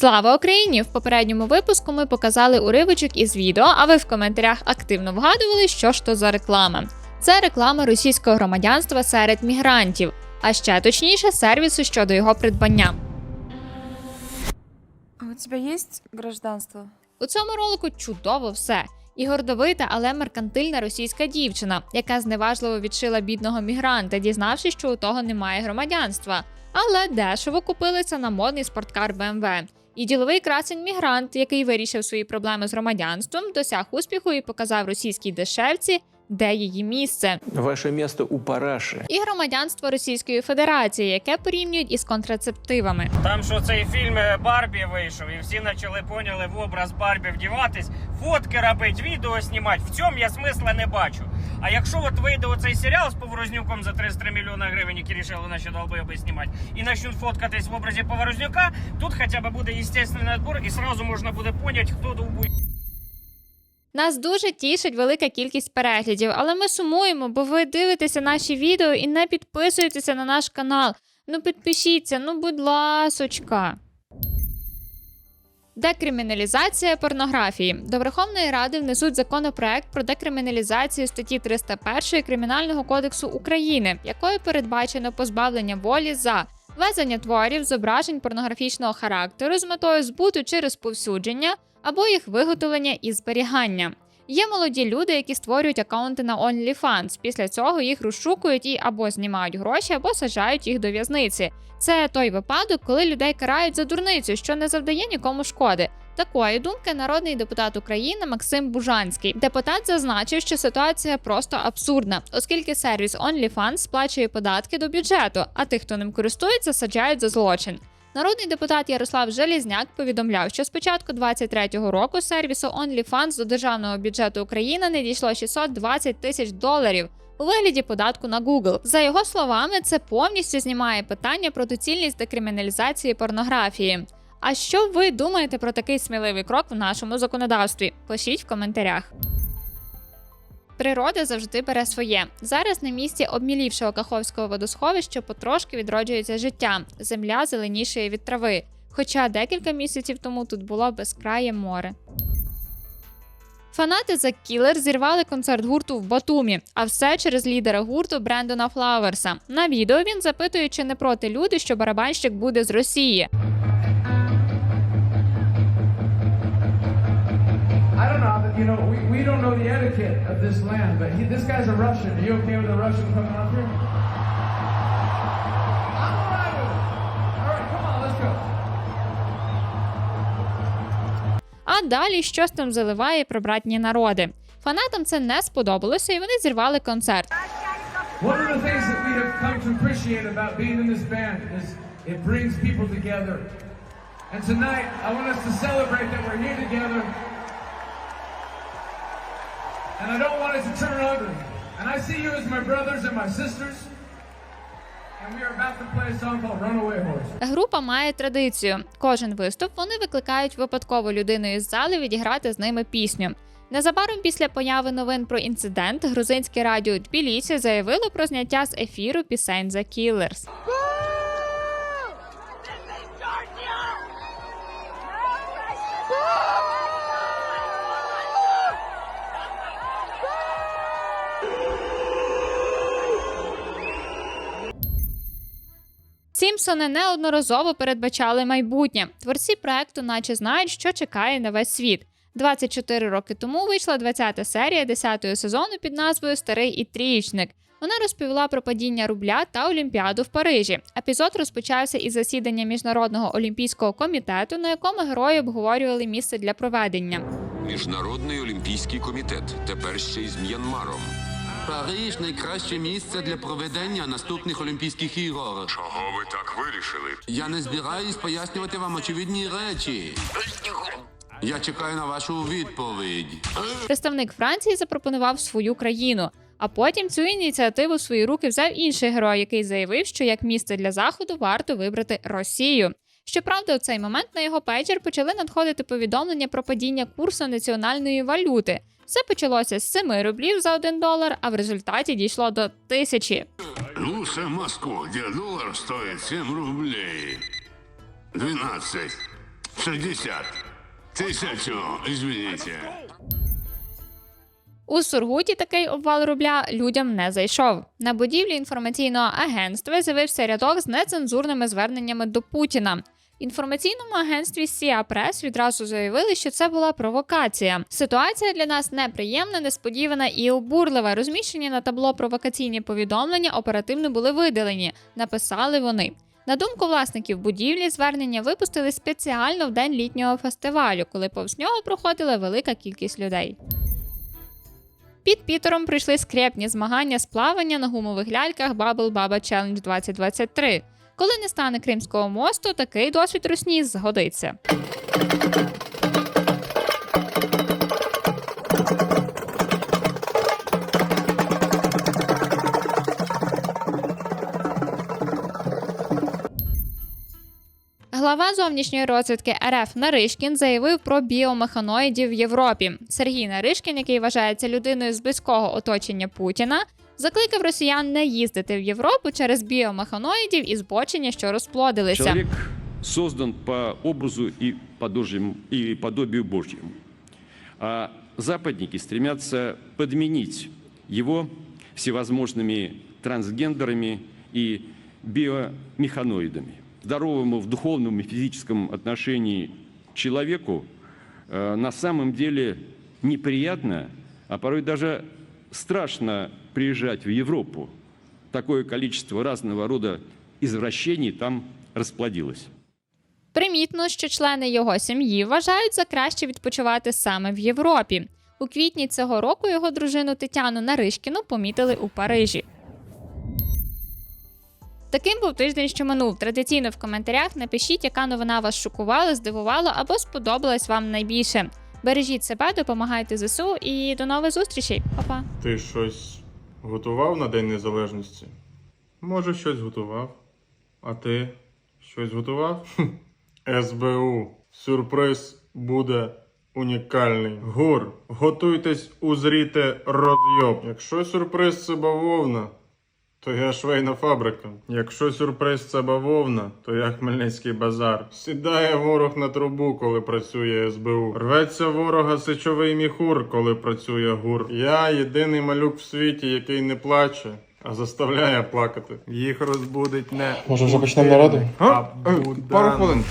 Слава Україні! В попередньому випуску ми показали уривочок із відео, а ви в коментарях активно вгадували, що ж то за реклама. Це реклама російського громадянства серед мігрантів, а ще точніше сервісу щодо його придбання. А у тебя есть гражданство? У цьому ролику чудово все. І гордовита, але меркантильна російська дівчина, яка зневажливо відшила бідного мігранта, дізнавшись, що у того немає громадянства, але дешево купилися на модний спорткар BMW. І діловий красень мігрант, який вирішив свої проблеми з громадянством, досяг успіху і показав російській дешевці, де її місце. Ваше место у параши. І громадянство Російської Федерації, яке порівнюють із контрацептивами. Там що цей фільм е, Барбі вийшов, і всі почали поняли в образ Барбі вдіватись, фотки робити, відео знімати. В цьому я смисла не бачу. А якщо от вийде оцей серіал з Поворознюком за 33 мільйони гривень, які рішили наші долбоєби знімати, і почнуть фоткатись в образі Поворознюка, тут хоча б буде естественний відбор, і сразу можна буде поняти, хто довбуй. Нас дуже тішить велика кількість переглядів, але ми сумуємо, бо ви дивитеся наші відео і не підписуєтеся на наш канал. Ну підпишіться, ну будь ласочка. Декриміналізація порнографії. До Верховної Ради внесуть законопроект про декриміналізацію статті 301 Кримінального кодексу України, якою передбачено позбавлення волі за везення творів, зображень порнографічного характеру з метою збуту чи розповсюдження або їх виготовлення і зберігання. Є молоді люди, які створюють акаунти на OnlyFans. Після цього їх розшукують і або знімають гроші, або сажають їх до в'язниці. Це той випадок, коли людей карають за дурницю, що не завдає нікому шкоди. Такої думки народний депутат України Максим Бужанський. Депутат зазначив, що ситуація просто абсурдна, оскільки сервіс OnlyFans сплачує податки до бюджету, а тих, хто ним користується, саджають за злочин. Народний депутат Ярослав Желізняк повідомляв, що з початку 23-го року сервісу OnlyFans до державного бюджету України не дійшло 620 тисяч доларів у вигляді податку на Google. За його словами, це повністю знімає питання про доцільність декриміналізації порнографії. А що ви думаєте про такий сміливий крок в нашому законодавстві? Пишіть в коментарях. Природа завжди бере своє. Зараз на місці обмілівшого Каховського водосховища потрошки відроджується життя. Земля зеленішає від трави. Хоча декілька місяців тому тут було безкрає море. Фанати The Killer зірвали концерт гурту в Батумі, а все через лідера гурту Брендона Флауерса. На відео він запитує, чи не проти люди, що барабанщик буде з Росії. You know, we, we don't know the etiquette of this land, but he, this guy's a Russian. Are you okay with a Russian coming up here? I'm all right with it. All right, come on, let's go. А далі щось там заливає про братні народи. Фанатам це не сподобалося, і вони зірвали концерт. One of the things that we have come to appreciate about being in this band is it brings people together. And tonight, I want us to celebrate that we're here together. And I don't want it to turn ugly. And I see you as my brothers and my sisters. Група має традицію. Кожен виступ вони викликають випадкову людину із зали відіграти з ними пісню. Незабаром після появи новин про інцидент грузинське радіо Тбілісі заявило про зняття з ефіру пісень The Killers. Сімпсони неодноразово передбачали майбутнє. Творці проекту, наче знають, що чекає на весь світ. 24 роки тому вийшла 20-та серія 10-го сезону під назвою Старий і трієчник. Вона розповіла про падіння рубля та Олімпіаду в Парижі. Епізод розпочався із засідання міжнародного олімпійського комітету, на якому герої обговорювали місце для проведення. Міжнародний олімпійський комітет тепер ще й з М'янмаром. Париж найкраще місце для проведення наступних Олімпійських ігор. Чого ви так вирішили? Я не збираюсь пояснювати вам очевидні речі. Я чекаю на вашу відповідь. Представник Франції запропонував свою країну. А потім цю ініціативу в свої руки взяв інший герой, який заявив, що як місце для заходу варто вибрати Росію. Щоправда, у цей момент на його пейджер почали надходити повідомлення про падіння курсу національної валюти. Все почалося з 7 рублів за 1 долар, а в результаті дійшло до тисячі. Лучше в Москву, где доллар стоит 7 рублей. 12. 60. Тисячу, извините. У Сургуті такий обвал рубля людям не зайшов. На будівлі інформаційного агентства з'явився рядок з нецензурними зверненнями до Путіна. Інформаційному агентстві Сіа Прес відразу заявили, що це була провокація. Ситуація для нас неприємна, несподівана і обурлива. Розміщені на табло провокаційні повідомлення оперативно були видалені. Написали вони. На думку власників будівлі, звернення випустили спеціально в день літнього фестивалю, коли повз нього проходила велика кількість людей. Під Пітером прийшли скрепні змагання з плавання на гумових ляльках Bubble Baba Challenge 2023. Коли не стане Кримського мосту, такий досвід русні згодиться. Глава зовнішньої розвідки РФ Наришкін заявив про біомеханоїдів в Європі. Сергій Наришкін, який вважається людиною з близького оточення Путіна, закликав росіян не їздити в Європу через біомеханоїдів і збочення, що розплодилися. Человек создан по образу и, подожьему- и подобию Божьему. А западники стремятся подменить его всевозможными трансгендерами и биомеханоидами. Здоровому в духовном и физическом отношении человеку э, на самом деле неприятно, а порой даже страшно приезжать в Европу. Такое количество разного рода извращений там расплодилось. Примітно, що члени його сім'ї вважають за краще відпочивати саме в Європі. У квітні цього року його дружину Тетяну Наришкіну помітили у Парижі. Таким був тиждень, що минув. Традиційно в коментарях напишіть, яка новина вас шокувала, здивувала або сподобалась вам найбільше. Бережіть себе, допомагайте ЗСУ і до нових зустрічей. Па-па! Ти щось готував на День Незалежності? Може, щось готував. А ти щось готував? СБУ. Сюрприз буде унікальний. Гур, готуйтесь узріти розйоб. Якщо сюрприз це бавовна, то я швейна фабрика. Якщо сюрприз це бавовна, то я Хмельницький базар. Сідає ворог на трубу, коли працює СБУ. Рветься ворога сечовий міхур, коли працює гур. Я єдиний малюк в світі, який не плаче. А заставляє плакати. Їх розбудить не. Може, вже почнемо нараду? А, Пару хвилин.